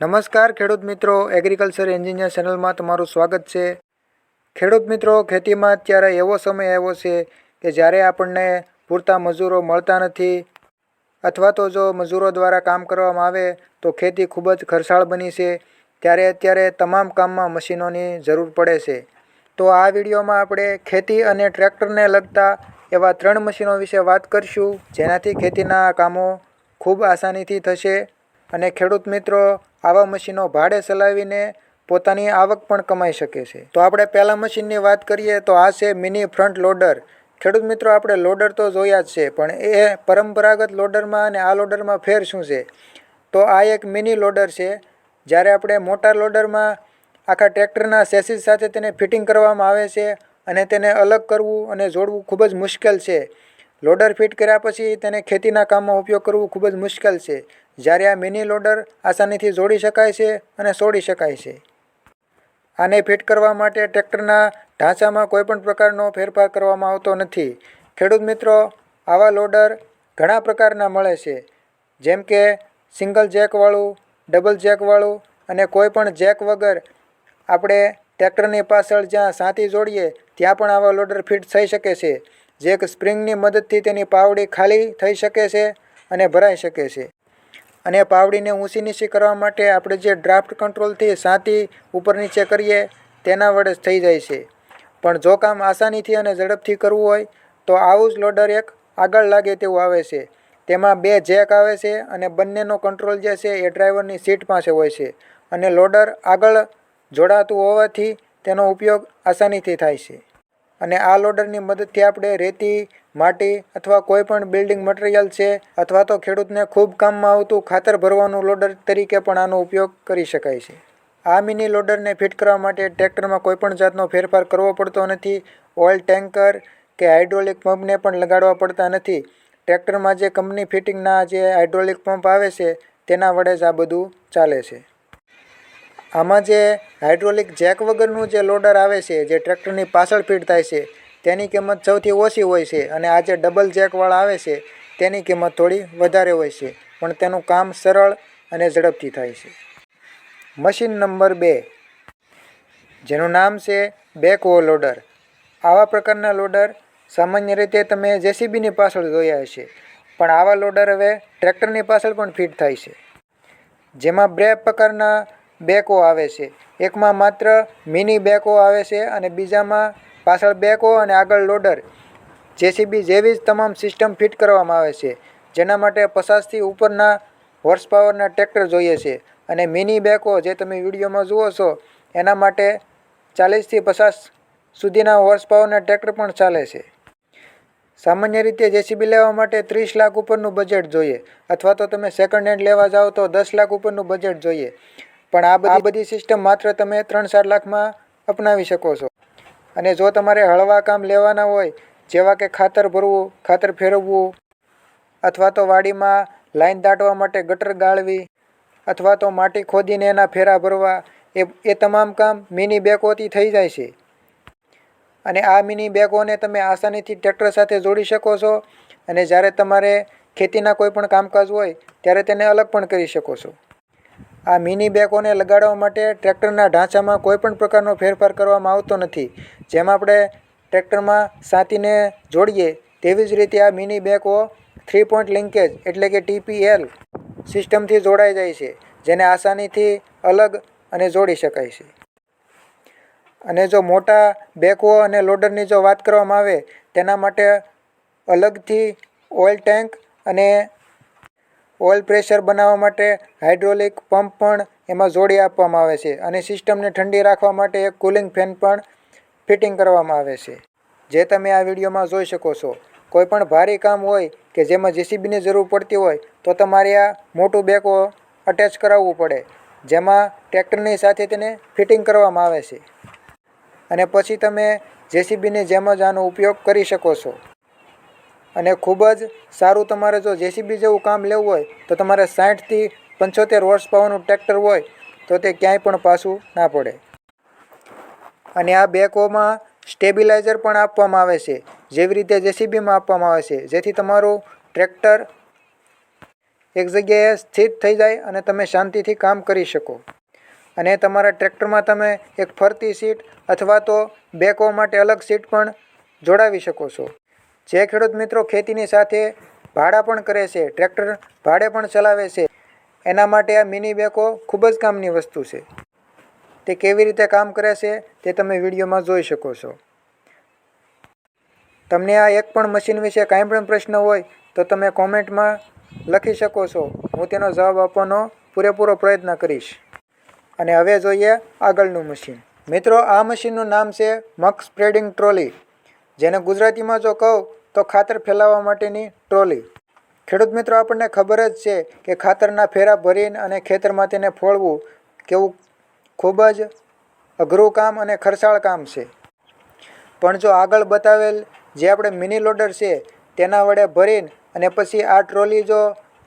નમસ્કાર ખેડૂત મિત્રો એગ્રીકલ્ચર એન્જિનિયર ચેનલમાં તમારું સ્વાગત છે. ખેડૂત મિત્રો, ખેતીમાં અત્યારે એવો સમય આવ્યો છે કે જ્યારે આપણને પૂરતા મજૂરો મળતા નથી અથવા તો જો મજૂરો દ્વારા કામ કરવામાં આવે તો ખેતી ખૂબ જ ખર્ચાળ બની છે, ત્યારે અત્યારે તમામ કામમાં મશીનોની જરૂર પડે છે. તો આ વિડીયોમાં આપણે ખેતી અને ટ્રેક્ટરને લગતા એવા ત્રણ મશીનો વિશે વાત કરીશું, જેનાથી ખેતીના કામો ખૂબ આસાનીથી થશે. અને ખેડૂત મિત્રો આવા મશીનો ભાડે ચલાવીને પોતાની આવક પણ કમાઈ શકે છે. તો આપણે પહેલા મશીનની વાત કરીએ તો આ છે મિની ફ્રન્ટ લોડર. ખેડૂત મિત્રો, આપણે લોડર તો જોયા જ છે, પણ એ પરંપરાગત લોડરમાં અને આ લોડરમાં ફેર શું છે? તો આ એક મિની લોડર છે, જ્યારે આપણે મોટા લોડરમાં આખા ટ્રેક્ટરના સેસીસ સાથે તેને ફિટિંગ કરવામાં આવે છે અને તેને અલગ કરવું અને જોડવું ખૂબ જ મુશ્કેલ છે. લોડર ફિટ કર્યા પછી તેને ખેતીના કામમાં ઉપયોગ કરવું ખૂબ જ મુશ્કેલ છે. જ્યારે આ મિની લોડર આસાનીથી જોડી શકાય છે અને છોડી શકાય છે. આને ફિટ કરવા માટે ટ્રેક્ટરના ઢાંચામાં કોઈપણ પ્રકારનો ફેરફાર કરવામાં આવતો નથી. ખેડૂત મિત્રો, આવા લોડર ઘણા પ્રકારના મળે છે, જેમ કે સિંગલ જેકવાળું ડબલ જેકવાળું અને કોઈપણ જેક વગર આપણે ટ્રેક્ટરની પાછળ જ્યાં સાંતી જોડીએ, ત્યાં પણ આવા લોડર ફિટ થઈ શકે છે, જે એક સ્પ્રિંગની મદદથી તેની પાવડી ખાલી થઈ શકે છે અને ભરાઈ શકે છે. અને પાવડીને ઊંચી નીચી કરવા માટે આપણે જે ડ્રાફ્ટ કંટ્રોલથી સાંતી ઉપર નીચે કરીએ, તેના વડે થઈ જાય છે. પણ જો કામ આસાનીથી અને ઝડપથી કરવું હોય, તો આવું જ લોડર એક આગળ લાગે તેવું આવે છે. તેમાં બે જેક આવે છે અને બંનેનો કંટ્રોલ જે છે એ ડ્રાઈવરની સીટ પાસે હોય છે. અને લોડર આગળ જોડાતું હોવાથી તેનો ઉપયોગ આસાનીથી થાય છે. અને આ લોડરની મદદથી આપણે રેતી, માટી અથવા કોઈ પણ બિલ્ડિંગ મટીરિયલ છે અથવા તો ખેડૂતને ખૂબ કામમાં આવતું ખાતર ભરવાનું લોડર તરીકે પણ આનો ઉપયોગ કરી શકાય છે. આ મિની લોડરને ફિટ કરવા માટે ટ્રેક્ટરમાં કોઈપણ જાતનો ફેરફાર કરવો પડતો નથી. ઓઇલ ટેન્કર કે હાઇડ્રોલિક પંપને પણ લગાડવા પડતા નથી. ટ્રેક્ટરમાં જે કંપની ફિટિંગના જે હાઇડ્રોલિક પંપ આવે છે, તેના વડે જ આ બધું ચાલે છે. આમાં જે હાઇડ્રોલિક જેક વગરનું જે લોડર આવે છે, જે ટ્રેક્ટરની પાછળ ફીટ થાય છે, તેની કિંમત સૌથી ઓછી હોય છે અને આ જે ડબલ જેકવાળા આવે છે, તેની કિંમત થોડી વધારે હોય છે, પણ તેનું કામ સરળ અને ઝડપથી થાય છે. મશીન નંબર બે, જેનું નામ છે બેકવો લોડર. આવા પ્રકારના લોડર સામાન્ય રીતે તમે જેસીબીની પાછળ જોયા હશે, પણ આવા લોડર હવે ટ્રેક્ટરની પાછળ પણ ફિટ થાય છે. જેમાં બે પ્રકારના બેકો આવે છે. એકમાં માત્ર મિની બેકો આવે છે અને બીજામાં પાછળ બેકો અને આગળ લોડર. જેસીબી જેવી જ તમામ સિસ્ટમ ફિટ કરવામાં આવે છે. જેના માટે પચાસથી ઉપરના હોર્સ પાવરના ટ્રેક્ટર જોઈએ છે. અને મિની બેકો જે તમે વિડીયોમાં જુઓ છો, એના માટે ચાલીસથી પચાસ સુધીના હોર્સ પાવરના ટ્રેક્ટર પણ ચાલે છે. સામાન્ય રીતે જેસીબી લેવા માટે ત્રીસ લાખ ઉપરનું બજેટ જોઈએ. અથવા તો તમે સેકન્ડ હેન્ડ લેવા જાઓ તો દસ લાખ ઉપરનું બજેટ જોઈએ. પણ આ આ બધી સિસ્ટમ માત્ર તમે ત્રણ ચાર લાખમાં અપનાવી શકો છો. અને જો તમારે હળવા કામ લેવાના હોય, જેવા કે ખાતર ભરવું, ખાતર ફેરવવું, અથવા તો વાડીમાં લાઈન દાટવા માટે ગટર ગાળવી, અથવા તો માટી ખોદીને એના ફેરા ભરવા, એ એ તમામ કામ મિની બેકોથી થઈ જાય છે. અને આ મિની બેગોને તમે આસાનીથી ટ્રેક્ટર સાથે જોડી શકો છો અને જ્યારે તમારે ખેતીના કોઈ પણ કામકાજ હોય, ત્યારે તેને અલગ પણ કરી શકો છો. આ મિની બેગોને લગાડવા માટે ટ્રેક્ટરના ઢાંચામાં કોઈપણ પ્રકારનો ફેરફાર કરવામાં આવતો નથી. જેમ આપણે ટ્રેક્ટરમાં સાંતીને જોડીએ, તેવી જ રીતે આ મિની બેગો થ્રી પોઈન્ટ લિંકેજ એટલે કે ટીપીએલ સિસ્ટમથી જોડાઈ જાય છે, જેને આસાનીથી અલગ અને જોડી શકાય છે. અને જો મોટા બેકો અને લોડરની જો વાત કરવામાં આવે, તેના માટે અલગથી ઓઇલ ટેન્ક અને ઓઇલ પ્રેશર બનાવવા માટે હાઇડ્રોલિક પંપ પણ એમાં જોડી આપવામાં આવે છે અને સિસ્ટમને ઠંડી રાખવા માટે એક કુલિંગ ફેન પણ ફિટિંગ કરવામાં આવે છે. જે તમે આ વિડીયોમાં જોઈ શકો છો. કોઈ પણ ભારે કામ હોય કે જેમાં જેસીબીની જરૂર પડતી હોય, તો તમારે આ મોટું બેકો અટેચ કરાવવું પડે, જેમાં ટ્રેક્ટરની સાથે તેને ફિટિંગ કરવામાં આવે છે. અને પછી તમે જેસીબીની જેમ જ આનો ઉપયોગ કરી શકો છો. અને ખૂબ જ સારું તમારે જો જેસીબી જેવું કામ લેવું હોય, તો તમારે સાઠથી પંચોતેર હોર્સ પાવરનું ટ્રેક્ટર હોય, તો તે ક્યાંય પણ પાછું ના પડે. અને આ બેકોમાં સ્ટેબિલાઇઝર પણ આપવામાં આવે છે, જેવી રીતે જેસીબીમાં આપવામાં આવે છે, જેથી તમારું ટ્રેક્ટર એક જગ્યાએ સ્થિત થઈ જાય અને તમે શાંતિથી કામ કરી શકો. અને તમારા ટ્રેક્ટરમાં તમે એક ફરતી સીટ અથવા તો બેકો માટે અલગ સીટ પણ જોડાવી શકો છો. જે ખેડૂત મિત્રો ખેતીની સાથે ભાડા પણ કરે છે, ટ્રેક્ટર ભાડે પણ ચલાવે છે, એના માટે આ મિની બેકો ખૂબ જ કામની વસ્તુ છે. તે કેવી રીતે કામ કરે છે તે તમે વિડીયોમાં જોઈ શકો છો. તમને આ એક પણ મશીન વિશે કાંઈ પણ પ્રશ્ન હોય તો તમે કોમેન્ટમાં લખી શકો છો. હું તેનો જવાબ આપવાનો પૂરેપૂરો પ્રયત્ન કરીશ. અને હવે જોઈએ આગળનું મશીન. મિત્રો, આ મશીનનું નામ છે મગ સ્પ્રેડિંગ ટ્રોલી. જેને ગુજરાતીમાં જો કહું તો ખાતર ફેલાવવા માટેની ટ્રોલી. ખેડૂત મિત્રો, આપણને ખબર જ છે કે ખાતરના ફેરા ભરીને અને ખેતરમાં તેને ફોળવું કેવું ખૂબ જ અઘરું કામ અને ખર્ચાળ કામ છે. પણ જો આગળ બતાવેલ જે આપણે મિની લોડર છે, તેના વડે ભરીને અને પછી આ ટ્રોલી જો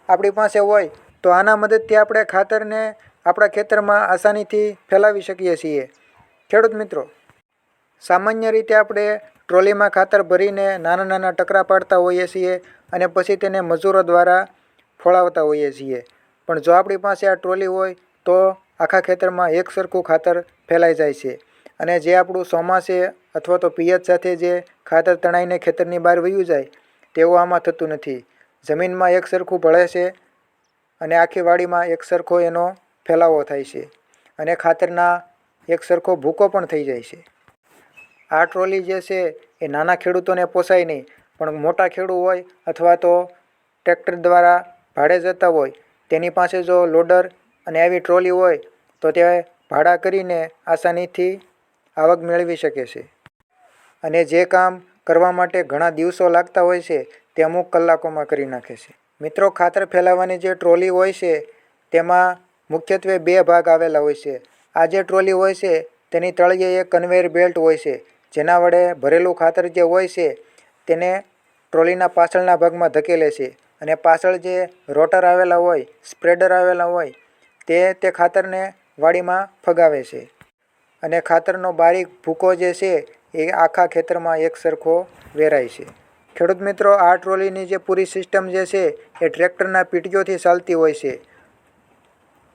આપણી પાસે હોય, તો આના મદદથી આપણે ખાતરને આપણા ખેતરમાં આસાનીથી ફેલાવી શકીએ છીએ. ખેડૂત મિત્રો, સામાન્ય રીતે આપણે ટ્રોલીમાં ખાતર ભરીને નાના નાના ટકરા પાડતા હોઈએ છીએ અને પછી તેને મજૂરો દ્વારા ફોળાવતા હોઈએ છીએ. પણ જો આપણી પાસે આ ટ્રોલી હોય, તો આખા ખેતરમાં એક સરખું ખાતર ફેલાઈ જાય છે. અને જે આપણું ચોમાસે અથવા તો પિયત સાથે જે ખાતર તણાઈને ખેતરની બહાર વયું જાય તેવું આમાં થતું નથી. જમીનમાં એક સરખું ભળે છે અને આખી વાડીમાં એક સરખો એનો ફેલાવો થાય છે અને ખાતરના એક સરખો ભૂકો પણ થઈ જાય છે. આ ટ્રોલી જે છે એ નાના ખેડૂતોને પોસાય નહીં, પણ મોટા ખેડૂત હોય અથવા તો ટ્રેક્ટર દ્વારા ભાડે જતા હોય, તેની પાસે જો લોડર અને આવી ટ્રોલી હોય, તો તે ભાડા કરીને આસાનીથી આવક મેળવી શકે છે. અને જે કામ કરવા માટે ઘણા દિવસો લાગતા હોય છે, તે અમુક કલાકોમાં કરી નાખે છે. મિત્રો, ખાતર ફેલાવવાની જે ટ્રોલી હોય છે, તેમાં મુખ્યત્વે બે ભાગ આવેલા હોય છે. આ જે ટ્રોલી હોય છે, તેની તળિયે એક કન્વેયર બેલ્ટ હોય છે. જેના વડે ભરેલું ખાતર જે હોય છે, તેને ટ્રોલીના પાછળના ભાગમાં ધકેલે છે. અને પાછળ જે રોટર આવેલા હોય, સ્પ્રેડર આવેલા હોય, તે તે ખાતરને વાડીમાં ફગાવે છે. અને ખાતરનો બારીક ભૂકો જે છે, એ આખા ખેતરમાં એક સરખો વેરાય છે. ખેડૂત મિત્રો, આ ટ્રોલીની જે પૂરી સિસ્ટમ જે છે, એ ટ્રેક્ટરના પીટીઓથી ચાલતી હોય છે.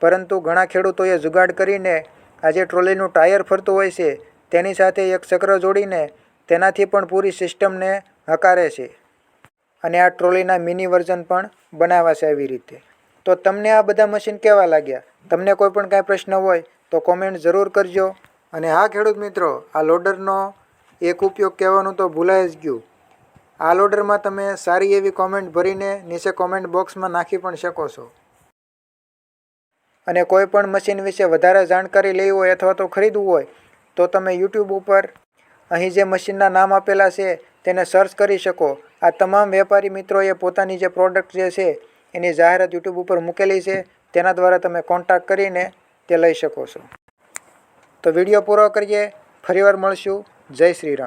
પરંતુ ઘણા ખેડૂતોએ જુગાડ કરીને આ જે ટ્રોલીનું ટાયર ફરતું હોય છે તેની સાથે એક ચક્ર જોડીને તેનાથી પણ પૂરી સિસ્ટમને હકારે છે. અને આ ટ્રોલીના મિની વર્ઝન પણ બનાવાશે આવી રીતે. તો તમને આ બધા મશીન કેવા લાગ્યા? તમને કોઈ પણ કાંઈ પ્રશ્ન હોય તો કોમેન્ટ જરૂર કરજો. અને હા, ખેડૂત મિત્રો, આ લોડરનો એક ઉપયોગ કહેવાનું તો ભૂલાઈ જ ગયું. આ લોડરમાં તમે સારી એવી કોમેન્ટ ભરીને નીચે કોમેન્ટ બોક્સમાં નાખી પણ શકો છો. અને કોઈ પણ મશીન વિશે વધારે જાણકારી લેવી હોય અથવા તો ખરીદવું હોય તો તમે યુટ્યુબ ઉપર અહીં જે મશીનના નામ આપેલા છે, તેને સર્ચ કરી શકો. આ તમામ વેપારી મિત્રોએ પોતાની જે પ્રોડક્ટ જે છે, એની જાહેરાત યુટ્યુબ ઉપર મૂકેલી છે, તેના દ્વારા તમે કોન્ટેક્ટ કરીને તે લઈ શકો છો. તો વીડિયો પૂરો કરીએ, ફરીવાર મળશું. જય શ્રી રામ.